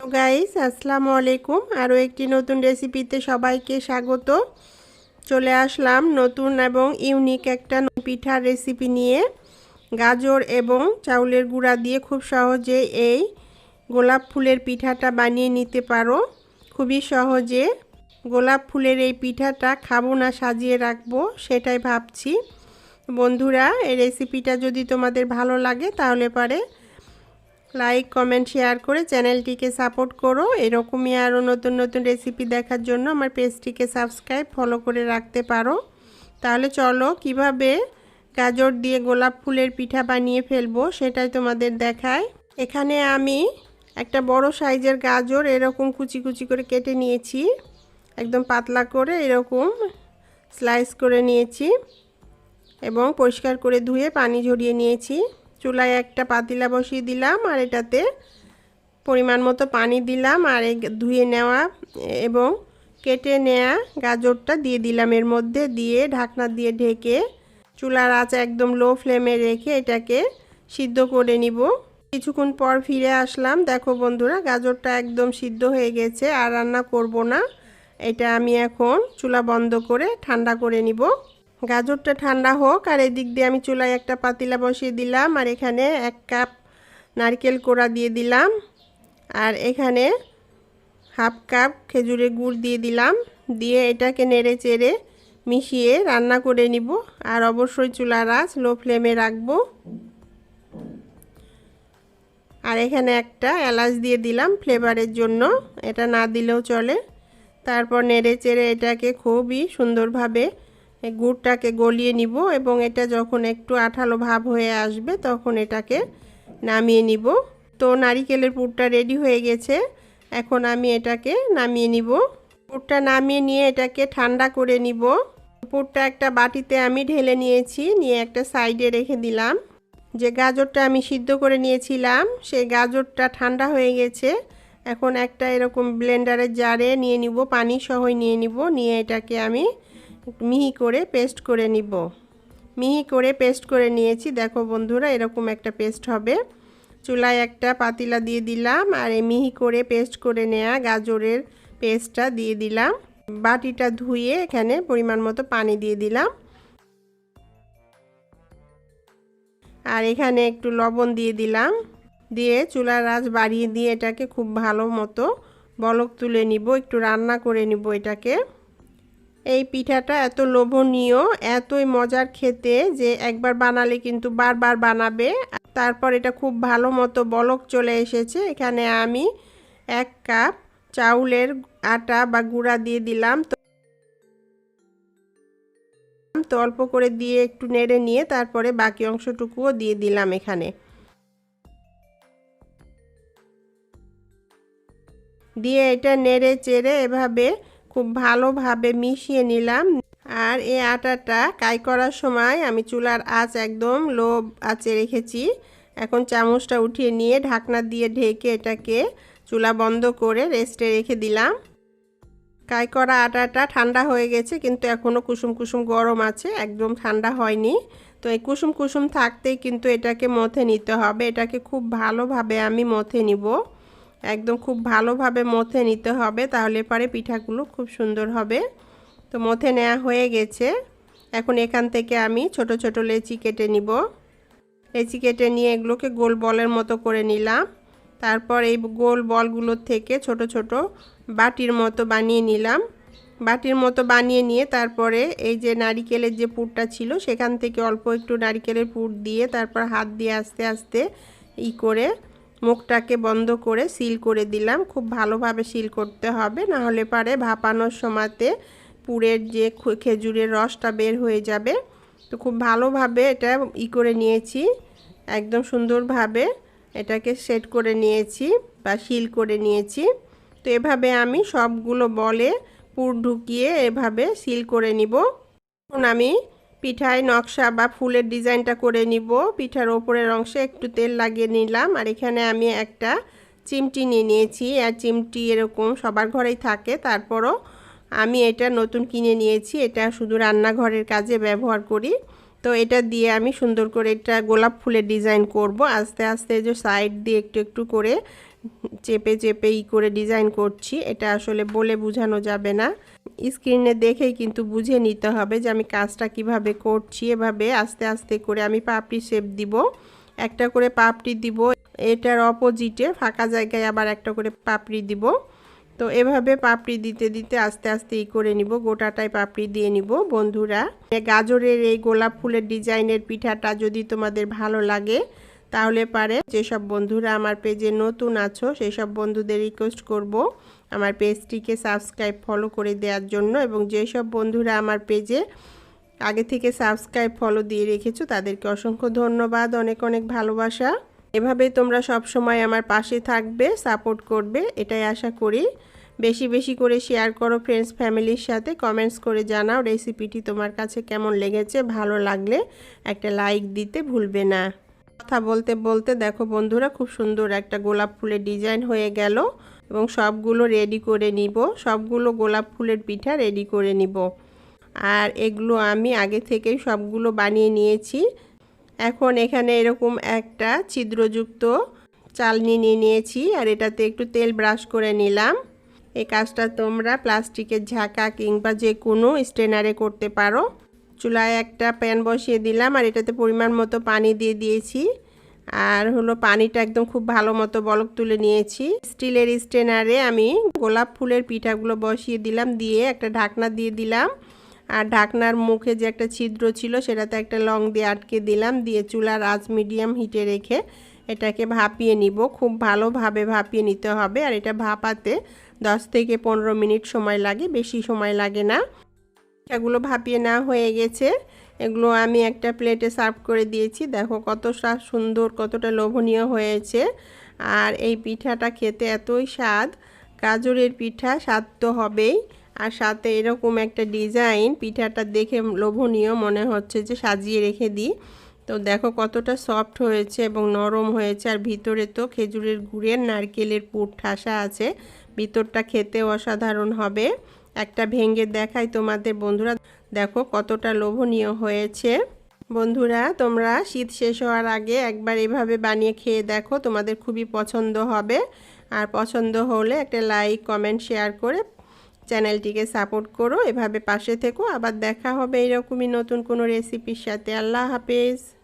Guys আসসালামু আলাইকুম আরও একটি নতুন রেসিপিতে সবাইকে স্বাগত। চলে আসলাম নতুন এবং ইউনিক একটা পিঠার রেসিপি নিয়ে। গাজর এবং চাউলের গুঁড়া দিয়ে খুব সহজে এই গোলাপ ফুলের পিঠাটা বানিয়ে নিতে পারো। খুবই সহজে গোলাপ ফুলের এই পিঠাটা খাব না সাজিয়ে রাখব, সেটাই ভাবছি। বন্ধুরা, এই রেসিপিটা যদি তোমাদের ভালো লাগে, তাহলে পারে লাইক কমেন্ট শেয়ার করে চ্যানেলটিকে সাপোর্ট করো। এরকমই আরও নতুন নতুন রেসিপি দেখার জন্য আমার পেজটিকে সাবস্ক্রাইব ফলো করে রাখতে পারো। তাহলে চলো, কীভাবে গাজর দিয়ে গোলাপ ফুলের পিঠা বানিয়ে ফেলব সেটাই তোমাদের দেখায় এখানে আমি একটা বড় সাইজের গাজর এরকম কুচি কুচি করে কেটে নিয়েছি। একদম পাতলা করে এরকম স্লাইস করে নিয়েছি এবং পরিষ্কার করে ধুয়ে পানি ঝরিয়ে নিয়েছি। চুলায় একটা পাতিলা বসিয়ে দিলাম আর এটাতে পরিমাণ মতো পানি দিলাম আর ধুয়ে নেওয়া এবং কেটে নেওয়া গাজরটা দিয়ে দিলাম। এর মধ্যে দিয়ে ঢাকনা দিয়ে ঢেকে চুলার আঁচ একদম লো ফ্লেমে রেখে এটাকে সিদ্ধ করে নিব। কিছুক্ষণ পর ফিরে আসলাম। দেখো বন্ধুরা, গাজরটা একদম সিদ্ধ হয়ে গেছে, আর রান্না করব না। এটা আমি এখন চুলা বন্ধ করে ঠান্ডা করে নিব। গাজরটা ঠান্ডা হোক, আর এদিক দিয়ে আমি চুলায় একটা পাতিলা বসিয়ে দিলাম, আর এখানে এক কাপ নারকেল কোড়া দিয়ে দিলাম, আর এখানে হাফ কাপ খেজুরের গুড় দিয়ে দিলাম, দিয়ে এটাকে নেড়ে চেড়ে মিশিয়ে রান্না করে নিব, আর অবশ্যই চুলার আঁচ লো ফ্লেমে রাখব। আর এখানে একটা এলাচ দিয়ে দিলাম ফ্লেভারের জন্য, এটা না দিলেও চলে। তারপর নেড়ে চেড়ে এটাকে খুবই সুন্দরভাবে গুড়টাকে গলিয়ে নিব এবং এটা যখন একটু আঠালো ভাব হয়ে আসবে তখন এটাকে নামিয়ে নিব। তো নারিকেলের পুরটা রেডি হয়ে গেছে। এখন আমি এটাকে নামিয়ে নিব। পুরটা নামিয়ে নিয়ে এটাকে ঠান্ডা করে নিব। পুরটা একটা বাটিতে আমি ঢেলে নিয়েছি, নিয়ে একটা সাইডে রেখে দিলাম। যে গাজরটা আমি সিদ্ধ করে নিয়েছিলাম, সেই গাজরটা ঠান্ডা হয়ে গেছে। এখন একটা এরকম ব্লেন্ডারের জারে নিয়ে নিব, পানি সহই নিয়ে নিব। নিয়ে এটাকে আমি মিহি করে পেস্ট করে নিব। মিহি করে পেস্ট করে নিয়েছি। দেখো বন্ধুরা, এরকম একটা পেস্ট হবে। চুলায় একটা পাতিলা দিয়ে দিলাম আর এই মিহি করে পেস্ট করে নেওয়া গাজরের পেস্টটা দিয়ে দিলাম। বাটিটা ধুয়ে এখানে পরিমাণ মতো পানি দিয়ে দিলাম। আর এখানে একটু লবণ দিয়ে দিলাম। দিয়ে চুলার আঁচ বাড়িয়ে দিয়ে এটাকে খুব ভালো মতো বলক তুলে নিব। একটু রান্না করে নিব এটাকে। এই পিঠাটা এত লোভনীয়, এতই মজার খেতে যে একবার বানালে কিন্তু বারবার বানাবে। তারপর এটা খুব ভালো মতো বলক চলে এসেছে। এখানে আমি এক কাপ চাউলের আটা বা গুঁড়া দিয়ে দিলাম। তো অল্প করে দিয়ে একটু নেড়ে নিয়ে তারপরে বাকি অংশটুকুও দিয়ে দিলাম এখানে। দিয়ে এটা নেড়ে চেড়ে এভাবে খুব ভালোভাবে মিশিয়ে নিলাম। আর এই আটাটা কাই করার সময় আমি চুলার আঁচ একদম লো আঁচে রেখেছি। এখন চামচটা উঠিয়ে নিয়ে ঢাকনা দিয়ে ঢেকে এটাকে চুলা বন্ধ করে রেস্টে রেখে দিলাম। কাই করা আটাটা ঠান্ডা হয়ে গেছে, কিন্তু এখনও কুসুম কুসুম গরম আছে, একদম ঠান্ডা হয়নি। তো এই কুসুম কুসুম থাকতেই কিন্তু এটাকে মথে নিতে হবে। এটাকে খুব ভালোভাবে আমি মথে নিব। একদম খুব ভালোভাবে মথে নিতে হবে, তাহলে পরে পিঠাগুলো খুব সুন্দর হবে। তো মথে নেওয়া হয়ে গেছে। এখন এখান থেকে আমি ছোট ছোট লেচি কেটে নিব। লেচি কেটে নিয়ে এগুলোকে গোল বলের মতো করে নিলাম। তারপর এই গোল বলগুলোর থেকে ছোট ছোট বাটির মতো বানিয়ে নিলাম। বাটির মতো বানিয়ে নিয়ে তারপরে এই যে নারিকেলের যে পুরটা ছিল, সেখান থেকে অল্প একটু নারিকেলের পুর দিয়ে তারপর হাত দিয়ে আস্তে আস্তে ই করে মুখটাকে বন্ধ করে সিল করে দিলাম। খুব ভালোভাবে সিল করতে হবে, না হলে পারে ভাপানোর সময়তে পুরের যে খেজুরের রসটা বের হয়ে যাবে। তো খুব ভালোভাবে এটা ই করে নিয়েছি, একদম সুন্দরভাবে এটাকে সেট করে নিয়েছি বা সিল করে নিয়েছি। তো এভাবে আমি সবগুলো বলে পুর ঢুকিয়ে এভাবে সিল করে নিব। আমি পিঠায় নকশা বা ফুলের ডিজাইনটা করে নিব। পিঠার ওপরের অংশে একটু তেল লাগিয়ে নিলাম। আর এখানে আমি একটা চিমটি নিয়ে নিয়েছি। আর চিমটি এরকম সবার ঘরেই থাকে। তারপরও আমি এটা নতুন কিনে নিয়েছি। এটা শুধু রান্নাঘরের কাজে ব্যবহার করি। তো এটা দিয়ে আমি সুন্দর করে এটা গোলাপ ফুলের ডিজাইন করব। আস্তে আস্তে যে সাইড দিয়ে একটু একটু করে চেপে চেপে ই করে ডিজাইন করছি। এটা আসলে বলে বোঝানো যাবে না। স্ক্রিনে দেখেই কিন্তু বুঝে নিতে হবে যে আমি কাজটা কীভাবে করছি। এভাবে আস্তে আস্তে করে আমি পাপড়ি শেপ দিব। একটা করে পাপড়ি দিব। এটার অপোজিটে ফাঁকা জায়গায় আবার একটা করে পাপড়ি দিব। তো এভাবে পাপড়ি দিতে দিতে আস্তে আস্তে ই করে নিব। গোটাটাই পাপড়ি দিয়ে নিব, বন্ধুরা। গাজরের এই গোলাপ ফুলের ডিজাইনের পিঠাটা যদি তোমাদের ভালো লাগে তাহলে পারে। যেসব বন্ধুরা আমার পেজে নতুন আছো সেই সব বন্ধুদের রিকোয়েস্ট করব আমার পেজটিকে সাবস্ক্রাইব ফলো করে দেওয়ার জন্য এবং যেসব বন্ধুরা আমার পেজে আগে থেকে সাবস্ক্রাইব ফলো দিয়ে রেখেছো, তাদেরকে অসংখ্য ধন্যবাদ, অনেক অনেক ভালোবাসা। এভাবে তোমরা সব সময় আমার পাশে থাকবে সাপোর্ট করবে, এটাই আশা করি। বেশি বেশি করে শেয়ার করো ফ্রেন্ডস ফ্যামিলির সাথে কমেন্টস করে জানাও রেসিপিটি তোমার কাছে কেমন লেগেছে, ভালো লাগলে একটা লাইক দিতে ভুলবে না। কথা বলতে বলতে দেখো বন্ধুরা খুব সুন্দর একটা গোলাপ ফুলের ডিজাইন হয়ে গেল এবং সবগুলো রেডি করে নিব। সবগুলো গোলাপ ফুলের পিঠা রেডি করে নিব। আর এগুলো আমি আগে থেকেই সবগুলো বানিয়ে নিয়েছি। এখন এখানে এরকম একটা ছিদ্রযুক্ত চালনি নিয়ে নিয়েছি আর এটাতে একটু তেল ব্রাশ করে নিলাম। এই কাজটা তোমরা প্লাস্টিকের ঝাঁকা কিংবা যে কোনো স্টেনারে করতে পারো। চুলায় একটা প্যান বসিয়ে দিলাম আর এটাতে পরিমাণ মতো পানি দিয়ে দিয়েছি। আর হলো পানিটা একদম খুব ভালো মতো বলক তুলে নিয়েছি। স্টিলের স্টেনারে আমি গোলাপ ফুলের পিঠাগুলো বসিয়ে দিলাম, দিয়ে একটা ঢাকনা দিয়ে দিলাম। আর ঢাকনার মুখে যে একটা ছিদ্র ছিল, সেটাতে একটা লং দিয়ে আটকে দিলাম, দিয়ে চুলার আজ মিডিয়াম হিটে রেখে এটাকে ভাপিয়ে নিব। খুব ভালোভাবে ভাপিয়ে নিতে হবে, আর এটা ভাপাতে দশ থেকে পনেরো মিনিট সময় লাগে, বেশি সময় লাগে না। পিঠাগুলো ভাপিয়ে না হয়ে গেছে। এগুলো আমি একটা প্লেটে সার্ভ করে দিয়েছি। দেখো কতটা সুন্দর, কতটা লোভনীয় হয়েছে। আর এই পিঠাটা খেতে এতই স্বাদ। গাজরের পিঠা স্বাদ তো হবেই। আর সাথে এরকম একটা ডিজাইন পিঠাটা দেখে লোভনীয় মনে হচ্ছে যে সাজিয়ে রেখে দিই। তো দেখো কতটা সফট হয়েছে এবং নরম হয়েছে। আর ভিতরে তো খেজুরের গুড়ের, নারকেলের পুর ঠাসা আছে। ভিতরটা খেতে অসাধারণ হবে। একটা ভেঙে দেখাই তোমাদের বন্ধুরা। দেখো কতটা লোভনীয় হয়েছে। বন্ধুরা, তোমরা শীত শেষ হওয়ার আগে একবার এভাবে বানিয়ে খেয়ে দেখো, তোমাদের খুবই পছন্দ হবে। আর পছন্দ হলে একটা লাইক, কমেন্ট, শেয়ার করে চ্যানেলটিকে সাপোর্ট করো। এভাবে পাশে থেকো। আবার দেখা হবে এরকমই নতুন কোনো রেসিপির সাথে। আল্লাহ হাফেজ।